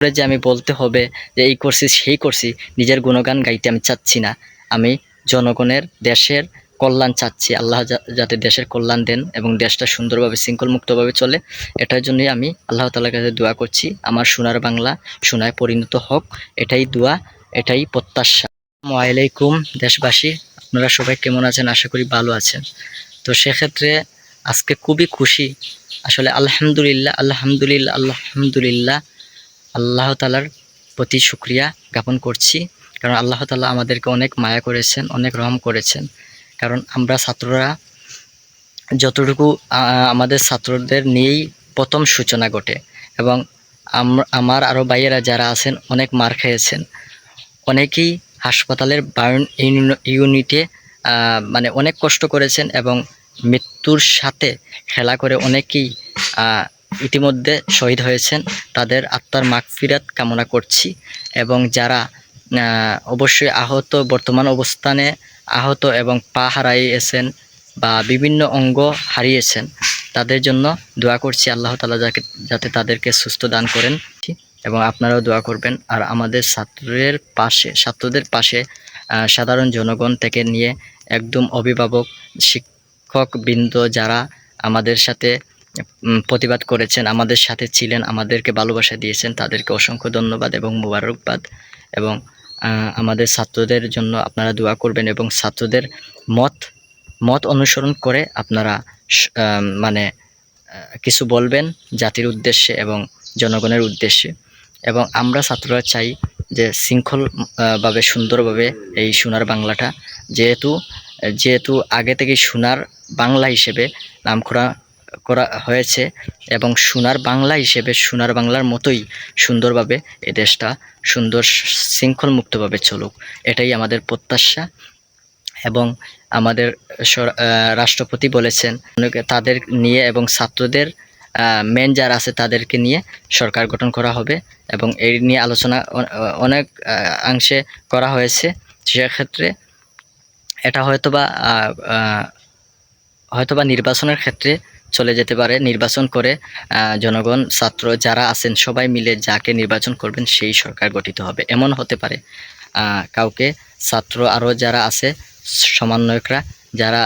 করে যে আমি বলতে হবে যে এই করছি, সেই করছি, নিজের গুণগান গাইতে আমি চাচ্ছি না। আমি জনগণের দেশের কল্যাণ চাচ্ছি। আল্লাহ যাতে দেশের কল্যাণ দেন এবং দেশটা সুন্দরভাবে, শৃঙ্খলমুক্তভাবে চলে। এটার জন্যই আমি আল্লাহ তালার কাছে দোয়া করছি। আমার সোনার বাংলা সোনায় পরিণত হোক, এটাই দোয়া, এটাই প্রত্যাশা। আলাইকুম দেশবাসী, আপনারা সবাই কেমন আছেন? আশা করি ভালো আছেন। তো সেক্ষেত্রে আজকে খুবই খুশি। আসলে আলহামদুলিল্লাহ আলহামদুলিল্লাহ আলহামদুলিল্লাহ আল্লাহ তালার প্রতি শুক্রিয়া জ্ঞাপন করছি। কারণ আল্লাহ তালা আমাদেরকে অনেক মায়া করেছেন, অনেক রহম করেছেন। কারণ আমরা ছাত্ররা যতটুকু আমাদের ছাত্রদের নিয়েই প্রথম সূচনা ঘটে এবং আমার আরও ভাইয়েরা যারা আছেন, অনেক মার খেয়েছেন। অনেকেই হাসপাতালের ইউনি- ইউনিটে মানে অনেক কষ্ট করেছেন এবং মৃত্যুর সাথে খেলা করে অনেকেই ইতিমধ্যে শহীদ হয়েছেন। তাদের আত্মার মাগফিরাত কামনা করছি এবং যারা অবশ্যই আহত, বর্তমান অবস্থানে আহত এবং পা হারাইয়েছেন বা বিভিন্ন অঙ্গ হারিয়েছেন, তাদের জন্য দোয়া করছি। আল্লাহ তালা যাকে, যাতে তাদেরকে সুস্থ দান করেন। এবং আপনারাও দোয়া করবেন। আর আমাদের ছাত্রের পাশে, ছাত্রদের পাশে সাধারণ জনগণ থেকে নিয়ে একদম অভিভাবক শিক্ষক বৃন্দ যারা আমাদের সাথে প্রতিবাদ করেছেন, আমাদের সাথে ছিলেন, আমাদেরকে ভালোবাসা দিয়েছেন, তাদেরকে অসংখ্য ধন্যবাদ এবং মোবারকবাদ। এবং আমাদের ছাত্রদের জন্য আপনারা দোয়া করবেন এবং ছাত্রদের মত মত অনুসরণ করে আপনারা মানে কিছু বলবেন জাতির উদ্দেশ্যে এবং জনগণের উদ্দেশ্যে। এবং আমরা ছাত্ররা চাই যে শৃঙ্খলভাবে সুন্দরভাবে এই সোনার বাংলাটা, যেহেতু যেহেতু আগে থেকে সোনার বাংলা হিসেবে নাম করা হয়েছে এবং সোনার বাংলা হিসেবে, সোনার বাংলার মতোই সুন্দরভাবে এ দেশটা সুন্দর শৃঙ্খল মুক্তভাবে চলুক। এটাই আমাদের প্রত্যাশা এবং আমাদের রাষ্ট্রপতি বলেছেন, তাদের নিয়ে এবং ছাত্রদের মেন যারা আছে তাদেরকে নিয়ে সরকার গঠন করা হবে এবং এই নিয়ে আলোচনা অনেক অংশে করা হয়েছে। সেক্ষেত্রে এটা হয়তোবা হয়তোবা নির্বাচনের ক্ষেত্রে চলে যেতে পারে। নির্বাচন করে জনগণ, ছাত্র যারা আছেন, সবাই মিলে যাকে নির্বাচন করবেন সেই সরকার গঠিত হবে। এমন হতে পারে কাউকে ছাত্র আরও যারা আছে, সমন্বয়করা যারা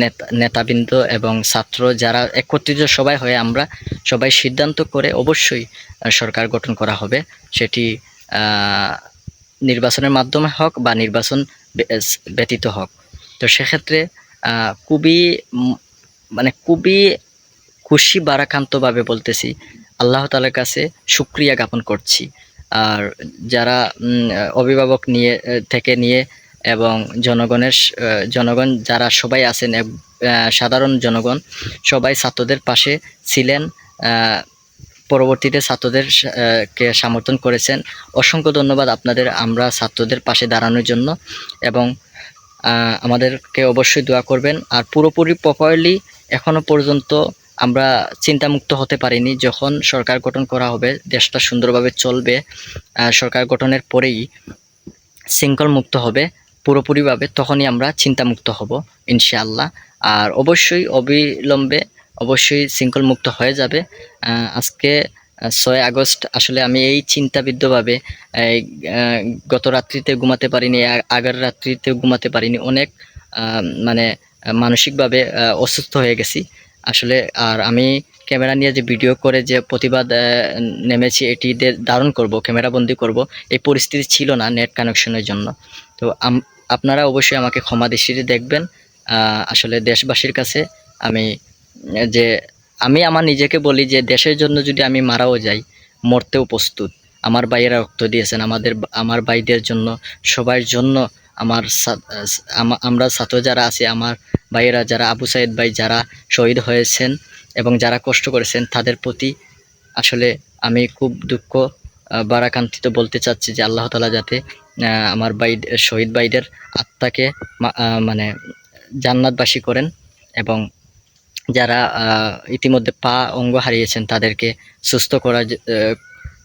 নেতা, নেতাবৃন্দ এবং ছাত্র যারা একত্রিত সবাই হয়ে আমরা সবাই সিদ্ধান্ত করে অবশ্যই সরকার গঠন করা হবে। সেটি নির্বাচনের মাধ্যমে হোক বা নির্বাচন ব্যতীত হোক। তো সেক্ষেত্রে খুবই মানে খুবই খুশি, বারাকান্তভাবে বলতেছি। আল্লাহ তালার কাছে সুক্রিয়া জ্ঞাপন করছি। আর যারা অভিভাবক নিয়ে থেকে নিয়ে এবং জনগণের জনগণ যারা সবাই আছেন সাধারণ জনগণ, সবাই ছাত্রদের পাশে ছিলেন পরবর্তীতে ছাত্রদের কে সমর্থন করেছেন। অসংখ্য ধন্যবাদ আপনাদের আমরা ছাত্রদের পাশে দাঁড়ানোর জন্য এবং আমাদেরকে অবশ্যই দোয়া করবেন। আর পুরোপুরি প্রপারলি এখনও পর্যন্ত আমরা চিন্তামুক্ত হতে পারিনি যখন সরকার গঠন করা হবে, দেশটা সুন্দরভাবে চলবে। সরকার গঠনের পরেই শৃঙ্খল মুক্ত হবে পুরোপুরিভাবে, তখনই আমরা চিন্তামুক্ত হব, ইনশাআল্লাহ। আর অবশ্যই অবিলম্বে অবশ্যই শৃঙ্খল মুক্ত হয়ে যাবে। আজকে ছয় আগস্ট আসলে আমি এই চিন্তাবিদ্ধভাবে গত রাত্রিতে ঘুমাতে পারিনি আগের রাত্রিতে ঘুমাতে পারিনি। অনেক মানে মানসিকভাবে অসুস্থ হয়ে গেছি। আসলে, আর আমি ক্যামেরা নিয়ে যে ভিডিও করে যে প্রতিবাদ নেমেছি, এটি ধারণ করব, ক্যামেরা বন্দি করব, এই পরিস্থিতি ছিল না নেট কানেকশনের জন্য। তো আপনারা অবশ্যই আমাকে ক্ষমা দৃষ্টিতে দেখবেন। আসলে দেশবাসীর কাছে আমি, যে আমি আমার নিজেকে বলি যে দেশের জন্য যদি আমি মারাও যাই, মরতেও প্রস্তুত। আমার ভাইয়েরা রক্ত দিয়েছেন, আমাদের আমার ভাইদের জন্য, সবার জন্য আমার আমরা ছাত্র যারা আছি, আমার ভাইয়েরা যারা, আবু সাইদ ভাই যারা শহীদ হয়েছেন এবং যারা কষ্ট করেছেন, তাদের প্রতি আসলে আমি খুব দুঃখ বারাকান্তিত বলতে চাচ্ছি যে আল্লাহ তালা যাতে আমার ভাই শহীদ ভাইদের আত্মাকে মানে জান্নাতবাসী করেন এবং যারা ইতিমধ্যে পা অঙ্গ হারিয়েছেন তাদেরকে সুস্থ করা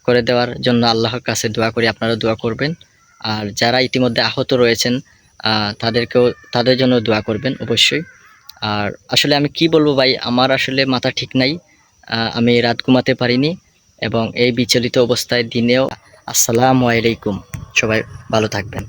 করে দেওয়ার জন্য আল্লাহর কাছে দোয়া করি, আপনারা দোয়া করবেন। আর যারা ইতিমধ্যে আহত রয়েছেন তাদেরকেও, তাদের জন্য দোয়া করবেন অবশ্যই। আর আসলে আমি কি বলব ভাই, আমার আসলে মাথা ঠিক নাই আমি রাত ঘুমাতে পারিনি এবং এই বিচলিত অবস্থায় দিনেও, আসসালামু আলাইকুম, সবাই ভালো থাকবেন।